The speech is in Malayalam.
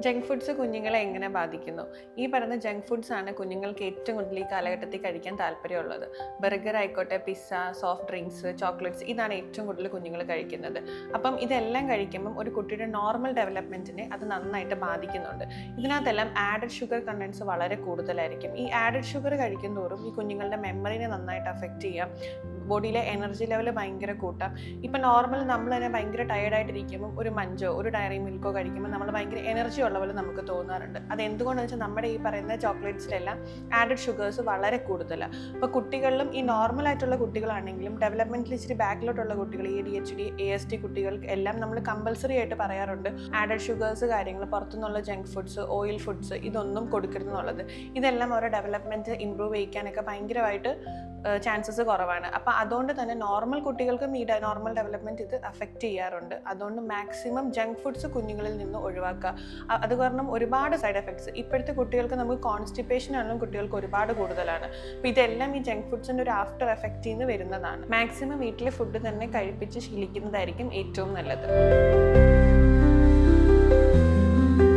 ജങ്ക് ഫുഡ്സ് കുഞ്ഞുങ്ങളെ എങ്ങനെ ബാധിക്കുന്നു? ഈ പറയുന്ന ജങ്ക് ഫുഡ്സ് ആണ് കുഞ്ഞുങ്ങൾക്ക് ഏറ്റവും കൂടുതൽ ഈ കാലഘട്ടത്തിൽ കഴിക്കാൻ താല്പര്യമുള്ളത്. ബർഗർ ആയിക്കോട്ടെ പിസ്സ സോഫ്റ്റ് ഡ്രിങ്ക്സ് ചോക്ലേറ്റ്സ് ഇതാണ് ഏറ്റവും കൂടുതൽ കുഞ്ഞുങ്ങൾ കഴിക്കുന്നത്. അപ്പം ഇതെല്ലാം കഴിക്കുമ്പം ഒരു കുട്ടിയുടെ നോർമൽ ഡെവലപ്മെന്റിനെ അത് നന്നായിട്ട് ബാധിക്കുന്നുണ്ട്. ഇതിനകത്തെല്ലാം ആഡഡ് ഷുഗർ കണ്ടൻസ് വളരെ കൂടുതലായിരിക്കും. ഈ ആഡഡ് ഷുഗർ കഴിക്കുന്തോറും ഈ കുഞ്ഞുങ്ങളുടെ മെമ്മറിനെ നന്നായിട്ട് അഫക്റ്റ് ചെയ്യാം. ബോഡിയിലെ എനർജി ലെവൽ ഭയങ്കര കൂട്ടാം. ഇപ്പം നോർമൽ നമ്മൾ തന്നെ ഭയങ്കര ടയർഡായിട്ടിരിക്കുമ്പോൾ ഒരു മഞ്ചോ ഒരു ഡയറി മിൽക്കോ കഴിക്കുമ്പോൾ നമ്മൾ ഭയങ്കര എനർജി ഉള്ള പോലെ നമുക്ക് തോന്നാറുണ്ട്. അത് എന്തുകൊണ്ടെന്ന് വെച്ചാൽ നമ്മുടെ ഈ പറയുന്ന ചോക്ലേറ്റ്സിലെല്ലാം ആഡഡ് ഷുഗേഴ്സ് വളരെ കൂടുതലാണ് അപ്പോൾ കുട്ടികളിലും ഈ നോർമൽ ആയിട്ടുള്ള കുട്ടികളാണെങ്കിലും ഡെവലപ്മെന്റിൽ ഇച്ചിരി ബാക്കിലോട്ടുള്ള കുട്ടികൾ ഈ D H D A S T കുട്ടികൾക്ക് എല്ലാം നമ്മൾ കമ്പൽസറി ആയിട്ട് പറയാറുണ്ട്. ആഡഡ് ഷുഗേഴ്സ് കാര്യങ്ങൾ പുറത്തുനിന്നുള്ള ജങ്ക് ഫുഡ്സ് ഓയിൽ ഫുഡ്സ് ഇതൊന്നും കൊടുക്കരുതെന്നുള്ളത്. ഇതെല്ലാം അവരുടെ ഡെവലപ്മെന്റ് ഇമ്പ്രൂവ് ചെയ്യിക്കാനൊക്കെ ഭയങ്കരമായിട്ട് ചാൻസസ് കുറവാണ്. അപ്പോൾ അതുകൊണ്ട് തന്നെ നോർമൽ കുട്ടികൾക്കും ഈ നോർമൽ ഡെവലപ്മെന്റ് ഇത് അഫക്റ്റ് ചെയ്യാറുണ്ട്. അതുകൊണ്ട് മാക്സിമം ജങ്ക് ഫുഡ്സ് കുഞ്ഞുങ്ങളിൽ നിന്ന് ഒഴിവാക്കുക. അത് കാരണം ഒരുപാട് സൈഡ് എഫക്ട്സ് ഇപ്പോഴത്തെ കുട്ടികൾക്ക് നമുക്ക് കോൺസ്റ്റിപ്പേഷൻ ആണെങ്കിലും കുട്ടികൾക്ക് ഒരുപാട് കൂടുതലാണ്. അപ്പോൾ ഇതെല്ലാം ഈ ജങ്ക് ഫുഡ്സിന്റെ ഒരു ആഫ്റ്റർ എഫക്റ്റിൽ നിന്ന് വരുന്നതാണ്. മാക്സിമം വീട്ടിലെ ഫുഡ് തന്നെ കഴിപ്പിച്ച് ശീലിക്കുന്നതായിരിക്കും ഏറ്റവും നല്ലത്.